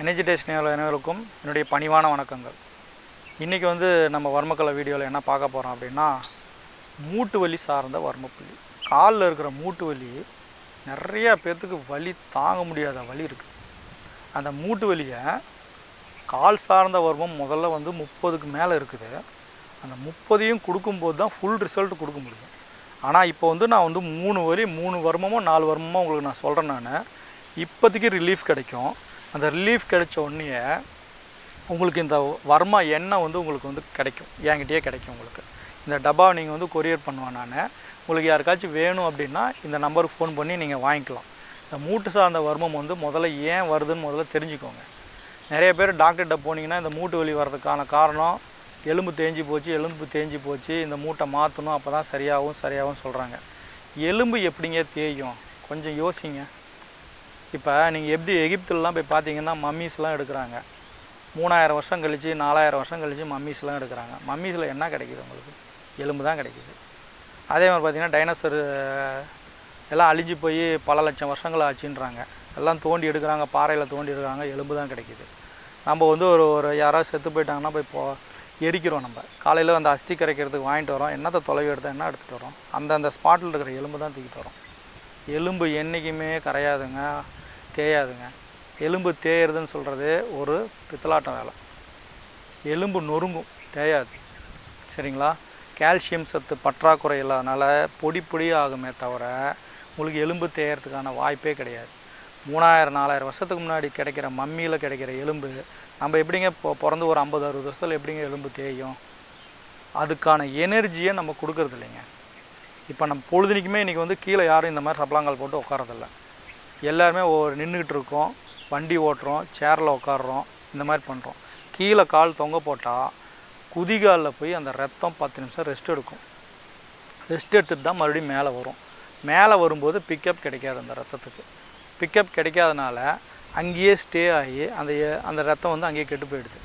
எனர்ஜிடேஷன் அனைவருக்கும் என்னுடைய பணிவான வணக்கங்கள். இன்றைக்கி வந்து நம்ம வர்மக்கலை வீடியோவில் என்ன பார்க்க போகிறோம் அப்படின்னா மூட்டு வலி சார்ந்த வர்மப்புள்ளி. காலில் இருக்கிற மூட்டு வலி நிறையா பேர்த்துக்கு வலி தாங்க முடியாத வலி இருக்குது அந்த மூட்டு வலியை கால் சார்ந்த வர்மம் முதல்ல வந்து முப்பதுக்கு மேலே இருக்குது. அந்த முப்பதையும் கொடுக்கும்போது தான் ஃபுல் ரிசல்ட் கொடுக்க முடியும். ஆனால் இப்போ வந்து நான் வந்து மூணு வரி மூணு வருமமோ நாலு வருமமோ உங்களுக்கு நான் சொல்கிறேன் நான். இப்போதைக்கு ரிலீஃப் கிடைக்கும். அந்த ரிலீஃப் கிடைச்ச உடனே உங்களுக்கு இந்த வர்மா எண்ணெய் வந்து உங்களுக்கு வந்து கிடைக்கும். என்கிட்டயே கிடைக்கும் உங்களுக்கு. இந்த டப்பாவை நீங்கள் வந்து கொரியர் பண்ணுவேன் நான். உங்களுக்கு யாருக்காச்சும் வேணும் அப்படின்னா இந்த நம்பருக்கு ஃபோன் பண்ணி நீங்கள் வாங்கிக்கலாம். இந்த மூட்டு சார்ந்த வர்மம் வந்து முதல்ல ஏன் வருதுன்னு முதல்ல தெரிஞ்சுக்கோங்க. நிறைய பேர் டாக்டர்கிட்ட போனீங்கன்னா இந்த மூட்டு வலி வர்றதுக்கான காரணம் எலும்பு தேஞ்சு போச்சு எலும்பு தேஞ்சு போச்சு இந்த மூட்டை மாற்றணும் அப்போ தான் சரியாகவும் சரியாகவும் சொல்கிறாங்க எலும்பு எப்படிங்க தேயும்? கொஞ்சம் யோசிங்க. இப்போ நீங்கள் எப்படி எகிப்துலலாம் போய் பார்த்தீங்கன்னா மம்மீஸ்லாம் எடுக்கிறாங்க. மூணாயிரம் வருஷம் கழிச்சு நாலாயிரம் வருஷம் கழித்து மம்மீஸ்லாம் எடுக்கிறாங்க. மம்மீஸில் என்ன கிடைக்குது உங்களுக்கு? எலும்பு தான் கிடைக்கிது. அதே மாதிரி பார்த்தீங்கன்னா டைனோசர் எல்லாம் அழிஞ்சு போய் பல லட்சம் வருஷங்கள் ஆச்சுன்றாங்க. எல்லாம் தோண்டி எடுக்கிறாங்க பாறையில் தோண்டி எடுக்கிறாங்க எலும்பு தான் கிடைக்கிது. நம்ம வந்து ஒரு ஒரு யாராவது செத்து போயிட்டாங்கன்னா போய் போ எரிக்கிறோம் நம்ம. காலையில் அந்த அஸ்தி கரைக்கிறதுக்கு வாங்கிட்டு வரோம். என்னத்தை தொலைவு எடுத்தால் என்ன எடுத்துகிட்டு வரோம்? அந்தந்த ஸ்பாட்டில் இருக்கிற எலும்பு தான் தூக்கிட்டு வரோம். எலும்பு என்றைக்குமே கரையாதுங்க. தேயாதுங்க. எலும்பு தேயறதுன்னு சொல்கிறது ஒரு பித்தலாட்டம் வேலை. எலும்பு நொறுங்கும் தேயாது. சரிங்களா? கால்சியம் சத்து பற்றாக்குறை இல்லாதனால பொடி பொடி ஆகுமே தவிர உங்களுக்கு எலும்பு தேயறதுக்கான வாய்ப்பே கிடையாது. மூணாயிரம் நாலாயிரம் வருஷத்துக்கு முன்னாடி கிடைக்கிற மம்மியில் கிடைக்கிற எலும்பு நம்ம எப்படிங்க இப்போ பிறந்து ஒரு ஐம்பது அறுபது வருஷத்தில் எப்படிங்க எலும்பு தேயும்? அதுக்கான எனர்ஜியை நம்ம கொடுக்கறது இல்லைங்க இப்போ நம்ம பொழுதுனிக்குமே இன்றைக்கி வந்து கீழே யாரும் இந்த மாதிரி சப்ளாங்கால் போட்டு உட்காரதில்ல எல்லாருமே ஒவ்வொரு நின்றுக்கிட்டு இருக்கோம் வண்டி ஓட்டுறோம் சேரில் உட்காடுறோம் இந்த மாதிரி பண்ணுறோம் கீழே கால் தொங்க போட்டால் குதிகாலில் போய் அந்த ரத்தம் பத்து நிமிஷம் ரெஸ்ட் எடுக்கும். ரெஸ்ட் எடுத்துட்டு தான் மறுபடியும் மேலே வரும். மேலே வரும்போது பிக்கப் கிடைக்காது அந்த ரத்தத்துக்கு. பிக்கப் கிடைக்காதனால அங்கேயே ஸ்டே ஆகி அந்த அந்த ரத்தம் வந்து அங்கேயே கெட்டு போயிடுது.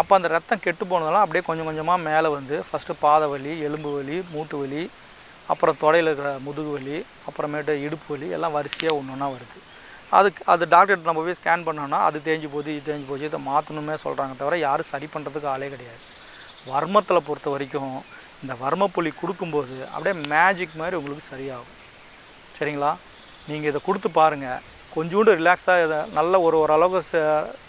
அப்போ அந்த ரத்தம் கெட்டு போனதெல்லாம் அப்படியே கொஞ்சம் கொஞ்சமாக மேலே வந்து ஃபஸ்ட்டு பாதை வலி எலும்பு வலி மூட்டு வலி அப்புறம் தொடையில் இருக்கிற முதுகு வலி அப்புறமேட்டு இடுப்பு வலி எல்லாம் வரிசையாக ஒன்று ஒன்றா வருது. அதுக்கு அது டாக்டர்கிட்ட நம்ம போய் ஸ்கேன் பண்ணோன்னா அது தேஞ்சு போச்சு இது தேஞ்சு போச்சு இதை மாற்றணுமே சொல்கிறாங்க தவிர யாரும் சரி பண்ணுறதுக்கு ஆளே கிடையாது. வர்மத்தில் பொறுத்த வரைக்கும் இந்த வர்மப்புள்ளி கொடுக்கும்போது அப்படியே மேஜிக் மாதிரி உங்களுக்கு சரியாகும். சரிங்களா? நீங்கள் இதை கொடுத்து பாருங்கள் கொஞ்சோண்டு ரிலாக்ஸாக இதை நல்ல ஒரு ஓரளவுக்கு ச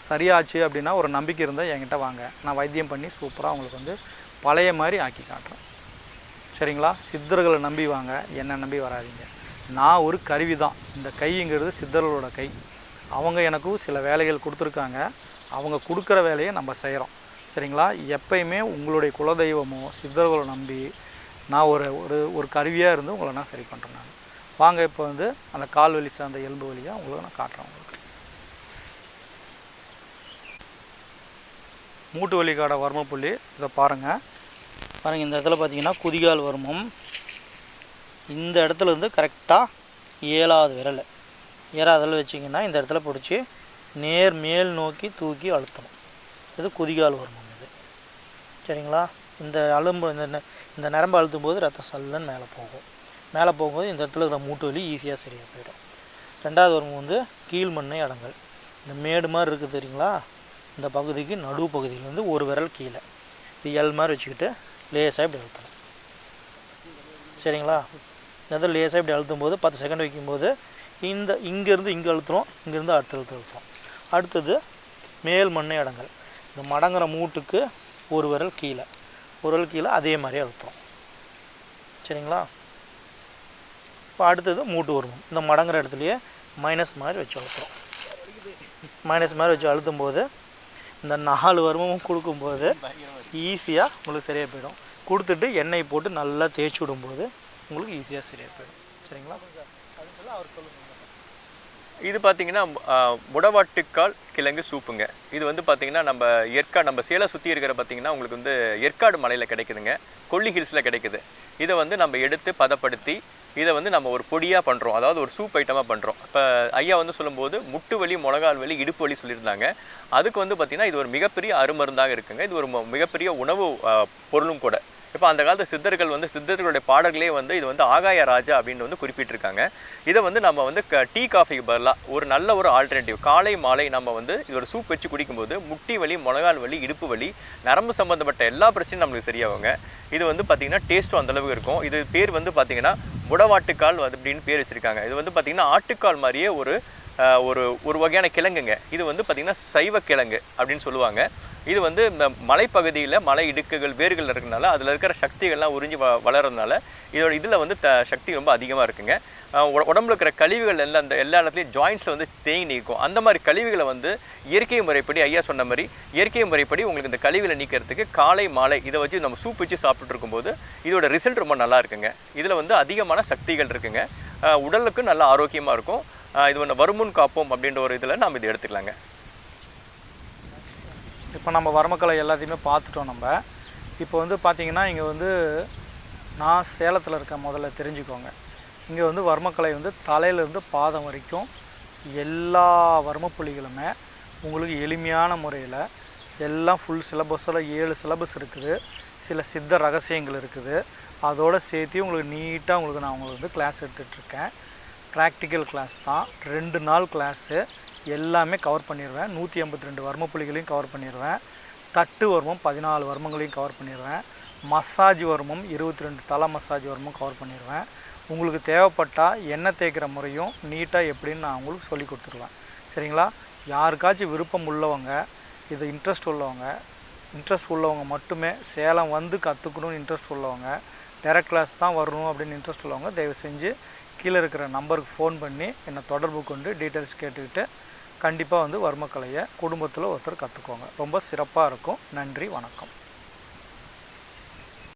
சரியாச்சு அப்படின்னா ஒரு நம்பிக்கை இருந்தால் என்கிட்ட வாங்க. நான் வைத்தியம் பண்ணி சூப்பராக உங்களுக்கு வந்து பழைய மாதிரி ஆக்கி காட்டுறேன். சரிங்களா? சித்தர்களை நம்பி வாங்க என்னை நம்பி வராதீங்க. நான் ஒரு கருவி தான். இந்த கைங்கிறது சித்தர்களோட கை. அவங்க எனக்கும் சில வேலைகள் கொடுத்துருக்காங்க. அவங்க கொடுக்குற வேலையை நம்ம செய்கிறோம் சரிங்களா? எப்பயுமே உங்களுடைய குலதெய்வமோ சித்தர்களை நம்பி நான் ஒரு ஒரு ஒரு கருவியாக இருந்து உங்களை நான் சரி பண்ணுறேன் நான். வாங்க இப்போ வந்து அந்த கால் வலி சார்ந்த எலும்பு வலியாக உங்களுக்கு நான் காட்டுறேன் உங்களுக்கு. மூட்டு வலிக்காட வர்மப்புள்ளி இதை பாருங்கள் பாருங்கள் இந்த இடத்துல பார்த்தீங்கன்னா குதிகால் வருமம். இந்த இடத்துல இருந்து கரெக்டாக ஏழாவது விரல். ஏழாவது வச்சிங்கன்னா இந்த இடத்துல பிடிச்சி நேர் மேல் நோக்கி தூக்கி அழுத்தணும். இது குதிகால் வருமம் இது. சரிங்களா? இந்த அலும்பு இந்த இந்த நரம்பு அழுத்தும் போது ரத்தம் சல்லுன்னு மேலே போகும். மேலே போகும்போது இந்த இடத்துல இருக்கிற மூட்டு வலி ஈஸியாக சரியாக போயிடும். ரெண்டாவது வருமம் வந்து கீழ் மண்ணை அடங்கல். இந்த மேடு மாதிரி இருக்குது தெரியுங்களா? இந்த பகுதிக்கு நடுவு பகுதியில் வந்து ஒரு விரல் கீழே. இது எல் மாதிரி வச்சுக்கிட்டு லேசாக இப்படி அழுத்தணும். சரிங்களா? இந்த லேசாக இப்படி அழுத்தும் போது பத்து செகண்ட் வைக்கும்போது இந்த இங்கேருந்து இங்கே அழுத்துறோம் இங்கேருந்து அடுத்த அழுத்து அழுத்துறோம். அடுத்தது மேல் மண்ணை அடங்கல். இந்த மடங்குற மூட்டுக்கு ஒரு விரல் கீழே. ஒரு விரல் கீழே அதே மாதிரி அழுத்துறோம். சரிங்களா? இப்போ அடுத்தது மூட்டு உருவம் இந்த மடங்குற இடத்துலையே மைனஸ் மாதிரி வச்சு அழுத்துறோம். மைனஸ் மாதிரி வச்சு அழுத்தும் போது இந்த நாலு வருமமும் கொடுக்கும்போது ஈஸியாக உங்களுக்கு சரியாக போயிடும். கொடுத்துட்டு எண்ணெய் போட்டு நல்லா தேய்ச்சி விடும்போது உங்களுக்கு ஈஸியாக சரியாக போயிடும். சரிங்களா? இது பார்த்தீங்கன்னா முடவாட்டுக்கால் கிழங்கு சூப்புங்க. இது வந்து பார்த்தீங்கன்னா நம்ம ஏற்காடு நம்ம சேலை சுற்றி இருக்கிற பார்த்தீங்கன்னா உங்களுக்கு வந்து ஏற்காடு மலையில் கிடைக்குதுங்க. கொல்லி ஹில்ஸில் கிடைக்குது. இதை வந்து நம்ம எடுத்து பதப்படுத்தி இதை வந்து நம்ம ஒரு பொடியாக பண்ணுறோம் அதாவது ஒரு சூப் ஐட்டமாக பண்ணுறோம் இப்போ ஐயா வந்து சொல்லும்போது முட்டு வலி முழங்கால் வலி இடுப்பு வலி சொல்லியிருந்தாங்க. அதுக்கு வந்து பார்த்திங்கன்னா இது ஒரு மிகப்பெரிய அருமருந்தாக இருக்குங்க. இது ஒரு மிகப்பெரிய உணவு பொருளும் கூட. இப்போ அந்த காலத்து சித்தர்கள் வந்து சித்தர்களுடைய பாடல்களே வந்து இது வந்து ஆகாய ராஜா அப்படின்னு வந்து குறிப்பிட்டிருக்காங்க. இதை வந்து நம்ம வந்து க- டீ காஃபிக்கு பதிலாக ஒரு நல்ல ஒரு ஆல்டர்னேட்டிவ் காலை மாலை நம்ம வந்து இது ஒரு சூப் வச்சு குடிக்கும்போது முட்டி வலி முழங்கால் வலி இடுப்பு வலி நரம்பு சம்மந்தப்பட்ட எல்லா பிரச்சனையும் நம்மளுக்கு சரியாகுங்க. இது வந்து பார்த்திங்கன்னா டேஸ்ட்டும் அந்தளவுக்கு இருக்கும். இது பேர் வந்து பார்த்திங்கன்னா உடவாட்டுக்கால் அது அப்படின்னு பேர் வச்சுருக்காங்க. இது வந்து பார்த்திங்கன்னா ஆட்டுக்கால் மாதிரியே ஒரு ஒரு ஒரு வகையான கிழங்குங்க. இது வந்து பார்த்திங்கன்னா சைவ கிழங்கு அப்படின்னு சொல்லுவாங்க. இது வந்து இந்த மலைப்பகுதியில் மலை இடுக்குகள் வேர்கள் இருக்கிறதுனால அதில் இருக்கிற சக்திகள்லாம் உறிஞ்சி வ வளர்றதுனால இதோட இதில் வந்து த சக்தி ரொம்ப அதிகமாக இருக்குங்க. உடம்புல இருக்கிற கழிவுகள் எல்லாம் அந்த எல்லா இடத்துலையும் ஜாயின்ஸில் வந்து தேங்கி நிற்கும். அந்த மாதிரி கழிவுகளை வந்து இயற்கை முறைப்படி ஐயா சொன்ன மாதிரி இயற்கை முறைப்படி உங்களுக்கு இந்த கழிவுகளை நீக்கிறதுக்கு காலை மாலை இதை வச்சு நம்ம சூப் வச்சு சாப்பிட்டுட்டு இருக்கும்போது இதோட ரிசல்ட் ரொம்ப நல்லா இருக்குங்க. இதில் வந்து அதிகமான சக்திகள் இருக்குங்க. உடலுக்கும் உடலுக்கு ஆரோக்கியமாக இருக்கும். இது ஒன்று வருமுன் காப்போம் அப்படின்ற ஒரு இதில் நாம் இதை எடுத்துக்கலாங்க. இப்போ நம்ம வர்மக்கலை எல்லாத்தையுமே பார்த்துட்டோம் நம்ம. இப்போ வந்து பார்த்திங்கன்னா இங்கே வந்து நான் சேலத்தில் இருக்க முதல்ல தெரிஞ்சுக்கோங்க. இங்கே வந்து வர்மக்கலை வந்து தலையிலேருந்து பாதம் வரைக்கும் எல்லா வர்மப்புள்ளிகளுமே உங்களுக்கு எளிமையான முறையில் எல்லாம் ஃபுல் சிலபஸில் ஏழு சிலபஸ் இருக்குது. சில சித்த ரகசியங்கள் இருக்குது. அதோடு சேர்த்து உங்களுக்கு நீட்டாக உங்களுக்கு நான் உங்களுக்கு வந்து கிளாஸ் எடுத்துகிட்ருக்கேன் ப்ராக்டிக்கல் கிளாஸ் தான். ரெண்டு நாள் கிளாஸு எல்லாமே கவர் பண்ணிடுவேன் நூற்றி ஐம்பத்தி ரெண்டு வர்ம புள்ளிகளையும் கவர் பண்ணிடுவேன் தட்டு வர்மம் பதினாலு வர்மங்களையும் கவர் பண்ணிடுவேன் மசாஜ் வர்மம் இருபத்தி ரெண்டு தலை மசாஜ் வர்மம் கவர் பண்ணிடுவேன் உங்களுக்கு தேவைப்பட்டால் எண்ணெய் தேய்க்கிற முறையும் நீட்டாக எப்படின்னு நான் உங்களுக்கு சொல்லி கொடுத்துருவேன். சரிங்களா? யாருக்காச்சும் விருப்பம் உள்ளவங்க இது இன்ட்ரெஸ்ட் உள்ளவங்க இன்ட்ரெஸ்ட் உள்ளவங்க மட்டுமே சேலம் வந்து கற்றுக்கணும்னு இன்ட்ரெஸ்ட் உள்ளவங்க டேரக்ட் கிளாஸ் தான் வரணும் அப்படின்னு இன்ட்ரெஸ்ட் உள்ளவங்க தயவு செஞ்சு கீழே இருக்கிற நம்பருக்கு ஃபோன் பண்ணி என்னை தொடர்பு கொண்டு டீட்டெயில்ஸ் கேட்டுக்கிட்டு கண்டிப்பாக வந்து வர்மக்கலையை குடும்பத்தில் ஒருத்தர் கற்றுக்கோங்க ரொம்ப சிறப்பாக இருக்கும். நன்றி வணக்கம்.